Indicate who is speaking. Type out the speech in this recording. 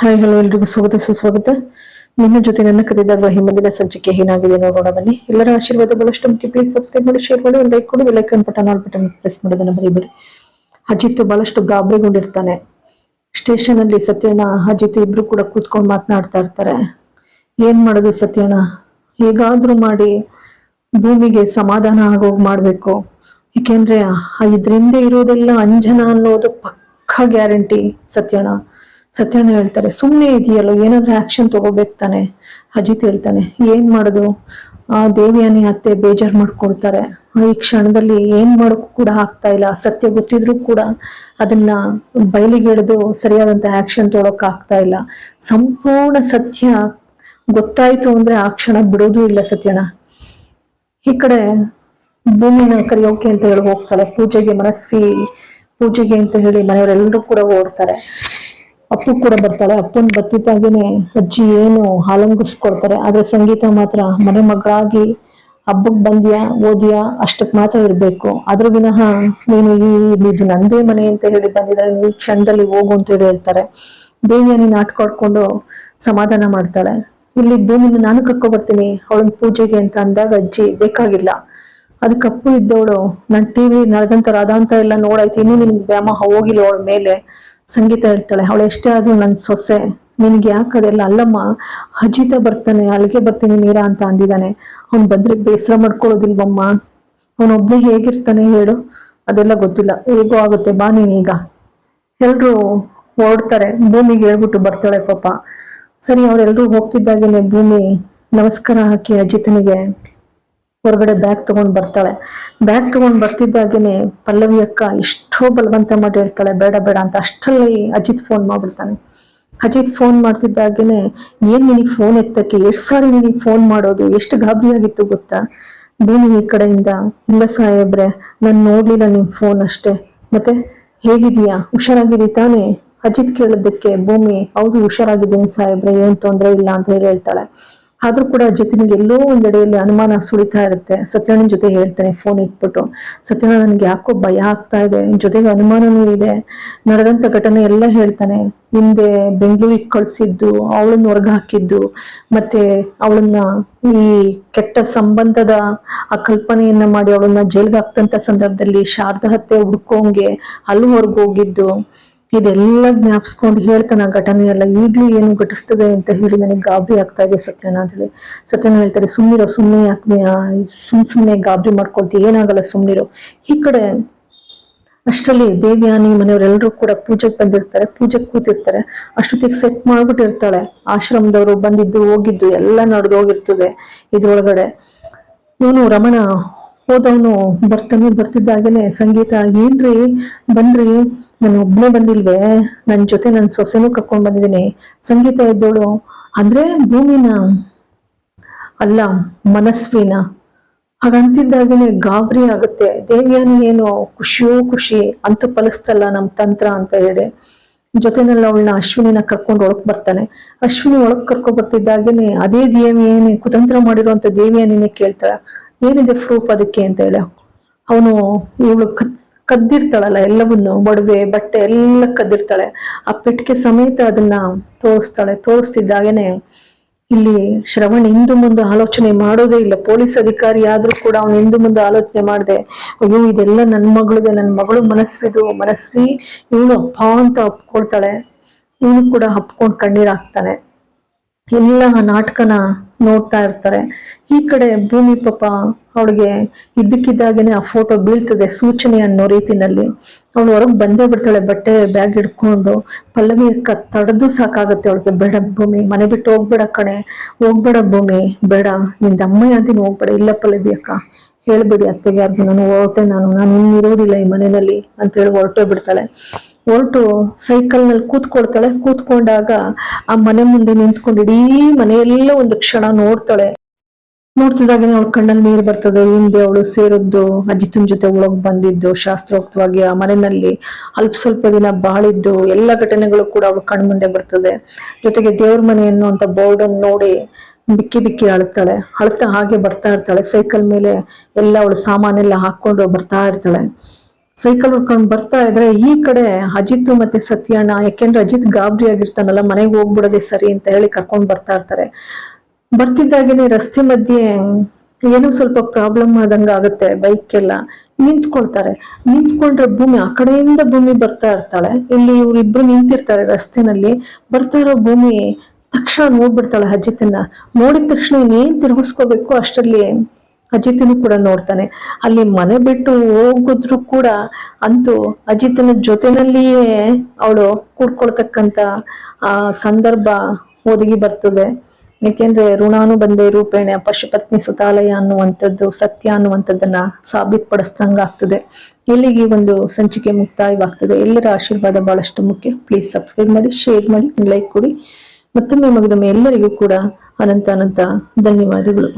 Speaker 1: Hi, hello, ಎಲ್ರಿಗೂ ಸ್ವಾಗತ, ಸುಸ್ವಾಗತ. ನಿಮ್ಮ ಜೊತೆ ನನ್ನ ಕಥೆದಾರ ಹಿಂದಿನ ಸಂಚಿಕೆ ಏನಾಗಿದೆ ನೋಡೋಣ, ಬನ್ನಿ. ಎಲ್ಲರ ಆಶೀರ್ವಾದ ಬಹಳಷ್ಟು ಮುಖ್ಯ. ಪ್ಲೀಸ್ ಸಬ್ಸ್ಕ್ರೈಬ್ ಮಾಡಿ ಶೇರ್ ಮಾಡಿ, ಒಂದು ಲೈಕ್ ಕೊಡಿ bell icon button all button press ಮಾಡೋದನ್ನ ಮರಿಬೇಡಿ. ಅಜಿತ್ ಬಹಳಷ್ಟು ಗಾಬರಿಗೊಂಡಿರ್ತಾನೆ. ಸ್ಟೇಷನ್ ಅಲ್ಲಿ ಸತ್ಯಣ್ಣ, ಅಜಿತ್ ಇಬ್ರು ಕೂಡ ಕೂತ್ಕೊಂಡು ಮಾತನಾಡ್ತಾ ಇರ್ತಾರೆ. ಏನ್ ಮಾಡೋದು ಸತ್ಯಣ್ಣ? ಹೇಗಾದ್ರೂ ಮಾಡಿ ಭೂಮಿಗೆ ಸಮಾಧಾನ ಆಗೋಗ್ ಮಾಡ್ಬೇಕು. ಯಾಕೆಂದ್ರೆ ಇದ್ರಿಂದ ಇರೋದೆಲ್ಲ ಅಂಜನ ಅನ್ನೋದು ಪಕ್ಕ ಗ್ಯಾರಂಟಿ ಸತ್ಯಣ್ಣ. ಸತ್ಯಣ್ಣ ಹೇಳ್ತಾರೆ ಸುಮ್ಮನೆ ಇದೆಯಲ್ಲೋ, ಏನಾದ್ರೂ ಆಕ್ಷನ್ ತಗೋಬೇಕು ತಾನೆ? ಅಜಿತ್ ಹೇಳ್ತಾನೆ, ಏನ್ ಮಾಡೋದು? ಆ ದೇವಿಯಾನಿ ಅತ್ತೆ ಬೇಜಾರ್ ಮಾಡ್ಕೊಳ್ತಾರೆ. ಈ ಕ್ಷಣದಲ್ಲಿ ಏನ್ ಮಾಡೋಕ್ಕೂ ಕೂಡ ಆಗ್ತಾ ಇಲ್ಲ. ಸತ್ಯ ಗೊತ್ತಿದ್ರು ಕೂಡ ಅದನ್ನ ಬಯಲಿಗೆಳೆದು ಸರಿಯಾದಂತ ಆಕ್ಷನ್ ತೊಗೊಳಕ್ ಆಗ್ತಾ ಇಲ್ಲ. ಸಂಪೂರ್ಣ ಸತ್ಯ ಗೊತ್ತಾಯ್ತು ಅಂದ್ರೆ ಆ ಕ್ಷಣ ಬಿಡೋದು ಇಲ್ಲ ಸತ್ಯಣ ಈ ಕಡೆ ಭೂಮಿನ ಕರಿಯೋಕೆ ಅಂತ ಹೇಳಿ ಹೋಗ್ತಾಳೆ ಪೂಜೆಗೆ ಮನಸ್ವಿ ಪೂಜೆಗೆ ಅಂತ ಹೇಳಿ ಮನೆಯವರೆಲ್ಲರೂ ಕೂಡ ಓಡ್ತಾರೆ. ಅಪ್ಪು ಕೂಡ ಬರ್ತಾಳೆ. ಅಪ್ಪನ್ ಬರ್ತಿದ್ದಾಗೇನೆ ಅಜ್ಜಿ ಏನು ಹಾಲಂಗಿಸ್ಕೊಡ್ತಾರೆ. ಆದ್ರೆ ಸಂಗೀತ ಮಾತ್ರ ಮನೆ ಮಗಳಾಗಿ ಹಬ್ಬಕ್ ಬಂದ್ಯಾ, ಓದಿಯಾ, ಅಷ್ಟಕ್ ಮಾತ್ರ ಇರ್ಬೇಕು. ಅದ್ರ ವಿನಃ ನೀನು ಈ ನಂದೇ ಮನೆ ಅಂತ ಹೇಳಿ ಬಂದಿದ್ರೆ ಈ ಕ್ಷಣದಲ್ಲಿ ಹೋಗು ಅಂತ ಹೇಳಿ ಹೇಳ್ತಾರೆ. ನಾಟಕ ಆಡ್ಕೊಂಡು ಸಮಾಧಾನ ಮಾಡ್ತಾಳೆ. ಇಲ್ಲಿ ಭೂಮಿನ ನಾನು ಕರ್ಕೊ ಬರ್ತೀನಿ. ಅವಳನ್ ಪೂಜೆಗೆ ಅಂತ ಅಂದಾಗ ಅಜ್ಜಿ ಬೇಕಾಗಿಲ್ಲ. ಅದು ಕಪ್ಪು ಇದ್ದವಳು, ನನ್ ಟಿವಿ ನಡೆದಂತ ರಾಧಾಂತ ಎಲ್ಲ ನೋಡಾಯ್ತು. ಇನ್ನೂ ನಿನ್ ವ್ಯಾಮ ಹೋಗಿಲ್ಲ ಅವಳ ಮೇಲೆ. ಸಂಗೀತ ಹೇಳ್ತಾಳೆ, ಅವಳು ಎಷ್ಟೇ ಆದ್ರೂ ನನ್ನ ಸೊಸೆ, ನಿನ್ಗೆ ಅದೆಲ್ಲ? ಅಲ್ಲಮ್ಮ, ಅಜಿತ ಬರ್ತಾನೆ, ಅಲ್ಲಿಗೆ ಬರ್ತೀನಿ ನೀರಾ ಅಂತ ಅಂದಿದ್ದಾನೆ. ಅವ್ನು ಬಂದ್ರೆ ಬೇಸರ ಮಾಡ್ಕೊಳ್ಳೋದಿಲ್ವಮ್ಮ? ಅವನೊಬ್ನೇ ಹೇಗಿರ್ತಾನೆ ಹೇಳು, ಅದೆಲ್ಲ ಗೊತ್ತಿಲ್ಲ. ಹೇಗೋ ಆಗುತ್ತೆ, ಬಾ ನೀನೀಗ ಎಲ್ಲರೂ ಹೊರಡ್ತಾರೆ ಭೂಮಿಗೆ ಹೇಳ್ಬಿಟ್ಟು ಬರ್ತಾಳೆ ಪಾಪ. ಸರಿ ಅವರೆಲ್ಲರೂ ಹೋಗ್ತಿದ್ದಾಗೇನೆ ಭೂಮಿ ನಮಸ್ಕಾರ ಹಾಕಿ ಅಜಿತನಿಗೆ. ಹೊರಗಡೆ ಬ್ಯಾಗ್ ತಗೊಂಡ್ ಬರ್ತಾಳೆ. ಬ್ಯಾಗ್ ತಗೊಂಡ್ ಬರ್ತಿದ್ದಾಗೇನೆ ಪಲ್ಲವಿ ಅಕ್ಕ ಎಷ್ಟೋ ಬಲವಂತ ಮಾಡಿ ಹೇಳ್ತಾಳೆ ಬೇಡ ಬೇಡ ಅಂತ ಅಷ್ಟಲ್ಲಿ ಅಜಿತ್ ಫೋನ್ ಮಾಡ್ಬಿಡ್ತಾನೆ. ಅಜಿತ್ ಫೋನ್ ಮಾಡ್ತಿದ್ದಾಗೇನೆ ಏನ್ ನಿನಗೆ ಫೋನ್ ಎತ್ತಕ್ಕೆ? ಎಷ್ಟ್ ಸಾರಿ ನಿನಗೆ ಫೋನ್ ಮಾಡೋದು. ಎಷ್ಟು ಗಾಬರಿ ಆಗಿತ್ತು ಗೊತ್ತಾ? ಭೂಮಿ ಈ ಕಡೆಯಿಂದ, ಇಲ್ಲ ಸಾಹೇಬ್ರೆ, ನಾನು ನೋಡ್ಲಿಲ್ಲ ನಿಮ್ ಫೋನ್ ಅಷ್ಟೇ. ಮತ್ತೆ ಹೇಗಿದೀಯಾ ಹುಷಾರಾಗಿದ್ದೀ ತಾನೇ? ಅಜಿತ್ ಕೇಳಿದ್ದಕ್ಕೆ ಭೂಮಿ, ಹೌದು, ಹುಷಾರಾಗಿದ್ದೀನಿ ಸಾಹೇಬ್ರೆ, ಏನ್ ತೊಂದ್ರೆ ಇಲ್ಲ ಅಂತ ಹೇಳಿ ಹೇಳ್ತಾಳೆ. ಆದ್ರೂ ಕೂಡ ಜತಿನಿಗೆ ಎಲ್ಲೋ ಒಂದೆಡೆಯಲ್ಲಿ ಅನುಮಾನ ಸುಳಿತಾ ಇರುತ್ತೆ. ಸತ್ಯಣ್ಣನ ಜೊತೆ ಹೇಳ್ತಾನೆ ಫೋನ್ ಇಟ್ಬಿಟ್ಟು. ಸತ್ಯಣ್ಣ ನನ್ಗೆ ಯಾಕೋ ಭಯ ಆಗ್ತಾ ಇದೆ. ಜೊತೆಗೆ ಅನುಮಾನನೂ ಇದೆ. ನಡೆದಂತ ಘಟನೆ ಎಲ್ಲ ಹೇಳ್ತಾನೆ. ಹಿಂದೆ ಬೆಂಗಳೂರಿಗೆ ಕಳ್ಸಿದ್ದು, ಅವಳನ್ನ ಹೊರಗೆ ಹಾಕಿದ್ದು ಮತ್ತೆ ಅವಳನ್ನ ಈ ಕೆಟ್ಟ ಸಂಬಂಧದ ಆ ಕಲ್ಪನೆಯನ್ನ ಮಾಡಿ ಅವಳನ್ನ ಜೈಲ್ಗೆ ಹಾಕ್ತಂತ ಸಂದರ್ಭದಲ್ಲಿ ಶಾರದಾ ಹತ್ತೆ ಹುಡ್ಕೋಂಗೆ ಅಲ್ಲಿ ಹೊರಗೆ ಹೋಗಿದ್ದು. ಇದೆಲ್ಲ ಜ್ಞಾಪಿಸ್ಕೊಂಡು ಹೇಳ್ತಾನ ಘಟನೆ ಎಲ್ಲ. ಈಗ್ಲೂ ಏನು ಘಟಿಸ್ತದೆ ಅಂತ ಹೇಳಿ ನನಗೆ ಗಾಬರಿ ಆಗ್ತಾ ಇದೆ ಸತ್ಯನ ಅಂತ ಹೇಳಿ. ಸತ್ಯನ ಹೇಳ್ತಾರೆ ಸುಮ್ಮಿರೋ ಸುಮ್ಮನೆ ಯಾಕೆ ಸುಮ್ ಸುಮ್ಮನೆ ಗಾಬರಿ ಮಾಡ್ಕೊಳ್ತೀವಿ ಏನಾಗಲ್ಲ ಸುಮ್ಮನಿರೋ ಈ ಕಡೆ ಅಷ್ಟರಲ್ಲಿ ದೇವ್ಯಾನಿ ಮನೆಯವರೆಲ್ಲರೂ ಕೂಡ ಪೂಜೆಗೆ ಬಂದಿರ್ತಾರೆ, ಪೂಜೆಗೆ ಕೂತಿರ್ತಾರೆ. ಅಷ್ಟೊತ್ತಿಗೆ ಸೆಟ್ ಮಾಡ್ಬಿಟ್ಟಿರ್ತಾಳೆ. ಆಶ್ರಮದವರು ಬಂದಿದ್ದು, ಹೋಗಿದ್ದು ಎಲ್ಲ ನಡೆದು ಹೋಗಿರ್ತದೆ ಇದ್ರೊಳಗಡೆ. ಇವನು ರಮಣ ಹೋದವನು ಬರ್ತಾನೆ ಬರ್ತಿದ್ದಾಗೇನೆ ಸಂಗೀತ ಏನ್ರಿ? ಬನ್ರಿ, ನಾನು ಒಬ್ನೇ ಬಂದಿಲ್ವೇ? ನನ್ ಜೊತೆ ನನ್ ಸೊಸೆನೂ ಕರ್ಕೊಂಡ್ ಬಂದಿದ್ದೀನಿ. ಸಂಗೀತ ಇದ್ದೋಳು ಅಂದ್ರೆ ಭೂಮಿನ ಅಲ್ಲ, ಮನಸ್ವಿನ. ಹಾಗಂತಿದ್ದಾಗೇನೆ ಗಾಬರಿ ಆಗುತ್ತೆ. ದೇವ್ಯಾನಿ ಏನು ಖುಷಿಯೋ ಖುಷಿ ಅಂತೂ ಫಲಿಸ್ತಲ್ಲ ನಮ್ ತಂತ್ರ ಅಂತ ಹೇಳಿ. ಜೊತೆನಲ್ಲಿ ಅವಳನ್ನ ಅಶ್ವಿನಿನ ಕರ್ಕೊಂಡು ಒಳಕ್ ಬರ್ತಾನೆ. ಅಶ್ವಿನಿ ಒಳಗ್ ಕರ್ಕೊಂಡ್ ಬರ್ತಿದ್ದಾಗೇನೆ ಅದೇ ದೇವಿಯೇನೆ ಕುತಂತ್ರ ಮಾಡಿರುವಂತ ದೇವಿಯನ್ನೇ ಕೇಳ್ತಾಳ. ಏನಿದೆ ಪ್ರೂಫ್ ಅದಕ್ಕೆ ಅಂತ ಹೇಳಿ. ಅವನು ಇವಳು ಕದ್, ಕದ್ದಿರ್ತಾಳಲ್ಲ ಎಲ್ಲವನ್ನು ಒಡವೆ ಬಟ್ಟೆ ಎಲ್ಲ ಕದ್ದಿರ್ತಾಳೆ. ಆ ಪೆಟ್ಟಿಗೆ ಸಮೇತ ಅದನ್ನ ತೋರಿಸ್ತಾಳೆ. ತೋರಿಸ್ತಿದ್ದಾಗೇನೆ ಇಲ್ಲಿ ಶ್ರವಣ್ ಹಿಂದು ಮುಂದೆ ಆಲೋಚನೆ ಮಾಡೋದೇ ಇಲ್ಲ. ಪೊಲೀಸ್ ಅಧಿಕಾರಿ ಆದ್ರೂ ಕೂಡ ಅವನು ಹಿಂದು ಮುಂದೆ ಆಲೋಚನೆ ಮಾಡಿದೆ, ಅಯ್ಯೋ, ಇದೆಲ್ಲ ನನ್ನ ಮಗಳದೆ ನನ್ನ ಮಗಳು ಮನಸ್ವಿದು, ಮನಸ್ವಿ ಇವನು ಅಪ್ಪ ಅಂತ ಒಪ್ಕೊಳ್ತಾಳೆ. ಇವನು ಕೂಡ ಹಪ್ಕೊಂಡ್ ಕಣ್ಣೀರ್ ಹಾಕ್ತಾನೆ. ಎಲ್ಲ ನಾಟಕನ ನೋಡ್ತಾ ಇರ್ತಾರೆ. ಈ ಕಡೆ ಭೂಮಿ ಪಾಪ ಅವಳಿಗೆ ಇದ್ದಕ್ಕಿದ್ದಾಗೇನೆ ಆ ಫೋಟೋ ಬೀಳ್ತದೆ ಸೂಚನೆ ಅನ್ನೋ ರೀತಿನಲ್ಲಿ. ಅವಳು ಹೊರಗೆ ಬಂದೇ ಬಿಡ್ತಾಳೆ, ಬಟ್ಟೆ ಬ್ಯಾಗ್ ಹಿಡ್ಕೊಂಡು. ಪಲ್ಲವಿ ಕ ತಡೆದು ಸಾಕಾಗುತ್ತೆ ಅವಳಿಗೆ. ಬೇಡ ಭೂಮಿ, ಮನೆ ಬಿಟ್ಟು ಹೋಗ್ಬೇಡ ಕಣೆ. ಹೋಗ್ಬೇಡ ಭೂಮಿ, ಬೇಡ. ನಿಂದ ಅಮ್ಮಯ್ಯ ಅಂತೀನಿ ಹೋಗ್ಬೇಡ. ಇಲ್ಲ ಪಲ್ಲವಿ ಅಕ್ಕ. ಹೇಳ್ಬೇಡಿ ಅತ್ತೆಗೆ ಅದು ನಾನು ಹೊರಟೆ ನಾನು ನಾನು ಇರೋದಿಲ್ಲ ಈ ಮನೆಯಲ್ಲಿ ಅಂತ ಹೇಳಿ ಹೊರಟೇ ಬಿಡ್ತಾಳೆ. ಹೊರಟು ಸೈಕಲ್ನಲ್ಲಿ ಕೂತ್ಕೊಳ್ತಾಳೆ. ಕೂತ್ಕೊಂಡಾಗ ಆ ಮನೆ ಮುಂದೆ ನಿಂತ್ಕೊಂಡು ಇಡೀ ಮನೆಯೆಲ್ಲ ಒಂದು ಕ್ಷಣ ನೋಡ್ತಾಳೆ. ನೋಡ್ತಿದ್ದಾಗನೇ ಅವಳ ಕಣ್ಣಲ್ಲಿ ನೀರು ಬರ್ತದೆ. ಹಿಂದೆ ಅವಳು ಸೇರಿದ್ದು ಅಜಿತನ ಜೊತೆ ಒಳಗ್ ಬಂದಿದ್ದು, ಶಾಸ್ತ್ರೋಕ್ತವಾಗಿ ಆ ಮನೆಯಲ್ಲಿ ಅಲ್ಪ ಸ್ವಲ್ಪ ದಿನ ಬಾಳಿದ್ದು, ಎಲ್ಲ ಘಟನೆಗಳು ಕೂಡ ಅವಳ ಕಣ್ಮುಂದೆ ಬರ್ತದೆ. ಜೊತೆಗೆ ದೇವ್ರ ಮನೆ ಅನ್ನುವಂತ ಬೋರ್ಡ್ ನೋಡಿ ಬಿಕ್ಕಿ ಬಿಕ್ಕಿ ಅಳ್ತಾಳೆ ಅಳ್ತಾ ಹಾಗೆ ಬರ್ತಾ ಇರ್ತಾಳೆ. ಸೈಕಲ್ ಮೇಲೆ ಎಲ್ಲ ಅವಳು ಸಾಮಾನೆಲ್ಲ ಹಾಕೊಂಡು ಬರ್ತಾ ಇರ್ತಾಳೆ. ಸೈಕಲ್ ಹುಡ್ಕೊಂಡು ಬರ್ತಾ ಇದ್ರೆ ಈ ಕಡೆ ಅಜಿತ್ ಮತ್ತೆ ಸತ್ಯಣ್ಣ ಯಾಕೆಂದ್ರೆ ಅಜಿತ್ ಗಾಬರಿ ಆಗಿರ್ತಾನಲ್ಲ, ಮನೆಗೆ ಹೋಗ್ಬಿಡೋದೇ ಸರಿ ಅಂತ ಹೇಳಿ ಕರ್ಕೊಂಡ್ ಬರ್ತಾ ಇರ್ತಾರೆ. ಬರ್ತಿದ್ದಾಗೇನೆ ರಸ್ತೆ ಮಧ್ಯೆ ಏನೋ ಸ್ವಲ್ಪ ಪ್ರಾಬ್ಲಮ್ ಆದಂಗ ಆಗುತ್ತೆ ಬೈಕ್ ಎಲ್ಲ. ನಿಂತ್ಕೊಳ್ತಾರೆ. ನಿಂತ್ಕೊಂಡ್ರೆ ಭೂಮಿ, ಆ ಕಡೆಯಿಂದ ಭೂಮಿ ಬರ್ತಾ ಇರ್ತಾಳೆ. ಇಲ್ಲಿ ಇವ್ರಿಬ್ರು ನಿಂತಿರ್ತಾರೆ ರಸ್ತೆನಲ್ಲಿ. ಬರ್ತಾ ಇರೋ ಭೂಮಿ ತಕ್ಷಣ ನೋಡ್ಬಿಡ್ತಾಳೆ ಅಜಿತನ್ನ. ನೋಡಿದ ತಕ್ಷಣ ಇನ್ನೇನ್ ತಿರುಗಿಸ್ಕೋಬೇಕು ಅಷ್ಟರಲ್ಲಿ ಅಜಿತನು ಕೂಡ ನೋಡ್ತಾನೆ. ಅಲ್ಲಿ ಮನೆ ಬಿಟ್ಟು ಹೋಗಿದ್ರು ಕೂಡ ಅಂತೂ ಅಜಿತನ ಜೊತೆನಲ್ಲಿಯೇ ಅವಳು ಕೂಡ್ಕೊಳ್ತಕ್ಕಂತ ಆ, ಸಂದರ್ಭ ಒದಗಿ ಬರ್ತದೆ. ಯಾಕೆಂದ್ರೆ ಋಣಾನು ಬಂದೆ ರೂಪೇಣೆ, ಪಶುಪತ್ನಿ ಸುತಾಲಯ ಅನ್ನುವಂಥದ್ದು, ಸತ್ಯ ಅನ್ನುವಂಥದ್ದನ್ನ ಸಾಬೀತುಪಡಿಸ್ದಂಗ ಆಗ್ತದೆ. ಇಲ್ಲಿಗೆ ಒಂದು ಸಂಚಿಕೆ ಮುಕ್ತಾಯವಾಗ್ತದೆ. ಎಲ್ಲರ ಆಶೀರ್ವಾದ ಬಹಳಷ್ಟು ಮುಖ್ಯ. ಪ್ಲೀಸ್ ಸಬ್ಸ್ಕ್ರೈಬ್ ಮಾಡಿ ಶೇರ್ ಮಾಡಿ ಲೈಕ್ ಕೊಡಿ. ಮತ್ತೊಮ್ಮೆ ಮಗದೊಮ್ಮೆ ಎಲ್ಲರಿಗೂ ಕೂಡ ಅನಂತ ಅನಂತ ಧನ್ಯವಾದಗಳು.